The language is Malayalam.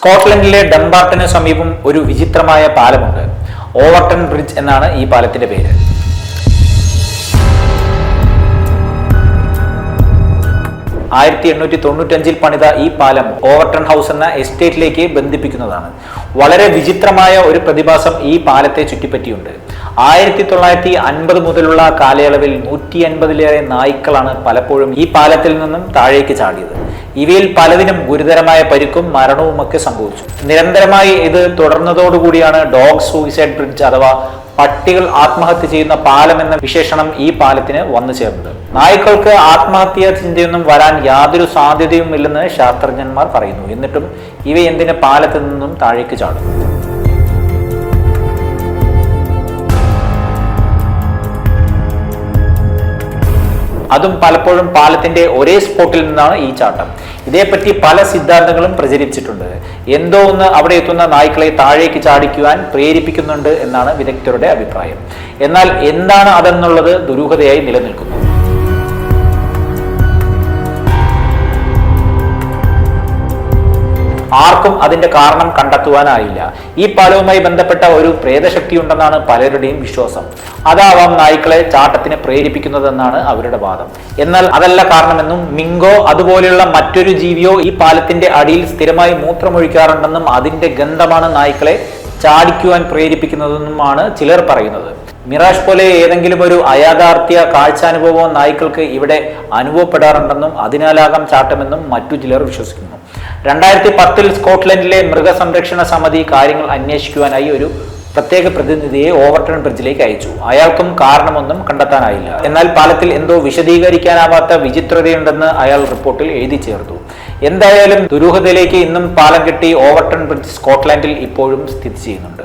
സ്കോട്ട്ലൻഡിലെ ഡംബാർട്ടന് സമീപം ഒരു വിചിത്രമായ പാലമുണ്ട്. ഓവർട്ടൺ ബ്രിഡ്ജ് എന്നാണ് ഈ പാലത്തിന്റെ പേര്. ആയിരത്തി എണ്ണൂറ്റി തൊണ്ണൂറ്റഞ്ചിൽ പണിത ഈ പാലം ഓവർട്ടൺ ഹൗസ് എന്ന എസ്റ്റേറ്റിലേക്ക് ബന്ധിപ്പിക്കുന്നതാണ്. വളരെ വിചിത്രമായ ഒരു പ്രതിഭാസം ഈ പാലത്തെ ചുറ്റിപ്പറ്റിയുണ്ട്. ആയിരത്തി തൊള്ളായിരത്തി അൻപത് മുതലുള്ള കാലയളവിൽ നൂറ്റി അൻപതിലേറെ നായ്ക്കളാണ് പലപ്പോഴും ഈ പാലത്തിൽ നിന്നും താഴേക്ക് ചാടിയത്. ഇവയിൽ പലതിനും ഗുരുതരമായ പരിക്കും മരണവുമൊക്കെ സംഭവിച്ചു. നിരന്തരമായി ഇത് തുടർന്നതോടുകൂടിയാണ് ഡോഗ് സൂയിസൈഡ് ബ്രിഡ്ജ് അഥവാ പട്ടികൾ ആത്മഹത്യ ചെയ്യുന്ന പാലം എന്ന വിശേഷണം ഈ പാലത്തിന് വന്നു ചേർന്നത്. നായ്ക്കൾക്ക് ആത്മഹത്യാ ചിന്തയൊന്നും വരാൻ യാതൊരു സാധ്യതയും ഇല്ലെന്ന് ശാസ്ത്രജ്ഞന്മാർ പറയുന്നു. എന്നിട്ടും ഇവ എന്തിന് പാലത്തിൽ നിന്നും താഴേക്ക് ചാടും അതും പലപ്പോഴും പാലത്തിന്റെ ഒരേ സ്പോട്ടിൽ നിന്നാണ് ഈ ചാട്ടം. ഇതേപ്പറ്റി പല സിദ്ധാന്തങ്ങളും പ്രചരിച്ചിട്ടുണ്ട്. എന്തോ ഒന്ന് അവിടെ എത്തുന്ന നായ്ക്കളെ താഴേക്ക് ചാടിക്കുവാൻ പ്രേരിപ്പിക്കുന്നുണ്ട് എന്നാണ് വിദഗ്ധരുടെ അഭിപ്രായം. എന്നാൽ എന്താണ് അതെന്നുള്ളത് ദുരൂഹതയായി നിലനിൽക്കുന്നു. ആർക്കും അതിന്റെ കാരണം കണ്ടെത്തുവാനായില്ല. ഈ പാലവുമായി ബന്ധപ്പെട്ട ഒരു പ്രേതശക്തി ഉണ്ടെന്നാണ് പലരുടെയും വിശ്വാസം. അതാവാം നായ്ക്കളെ ചാട്ടത്തിന് പ്രേരിപ്പിക്കുന്നതെന്നാണ് അവരുടെ വാദം. എന്നാൽ അതല്ല കാരണമെന്നും മിങ്കോ അതുപോലെയുള്ള മറ്റൊരു ജീവിയോ ഈ പാലത്തിന്റെ അടിയിൽ സ്ഥിരമായി മൂത്രമൊഴിക്കാറുണ്ടെന്നും അതിന്റെ ഗന്ധമാണ് നായ്ക്കളെ ചാടിക്കുവാൻ പ്രേരിപ്പിക്കുന്നതെന്നുമാണ് ചിലർ പറയുന്നത്. മിറാഷ് പോലെ ഏതെങ്കിലും ഒരു അയാഥാർത്ഥ്യ കാഴ്ചാനുഭവവും നായ്ക്കൾക്ക് ഇവിടെ അനുഭവപ്പെടാറുണ്ടെന്നും അതിനാലാകാം ചാട്ടമെന്നും മറ്റു ചിലർ വിശ്വസിക്കുന്നു. രണ്ടായിരത്തി പത്തിൽ സ്കോട്ട്ലൻഡിലെ മൃഗസംരക്ഷണ സമിതി കാര്യങ്ങൾ അന്വേഷിക്കുവാനായി ഒരു പ്രത്യേക പ്രതിനിധിയെ ഓവർട്ടൺ ബ്രിഡ്ജിലേക്ക് അയച്ചു. അയാൾക്കും കാരണമൊന്നും കണ്ടെത്താനായില്ല. എന്നാൽ പാലത്തിൽ എന്തോ വിശദീകരിക്കാനാവാത്ത വിചിത്രതയുണ്ടെന്ന് അയാൾ റിപ്പോർട്ടിൽ എഴുതി ചേർത്തു. എന്തായാലും ദുരൂഹതയിലേക്ക് ഇന്നും പാലം കെട്ടി ഓവർട്ടൺ ബ്രിഡ്ജ് സ്കോട്ട്ലാൻഡിൽ ഇപ്പോഴും സ്ഥിതി ചെയ്യുന്നുണ്ട്.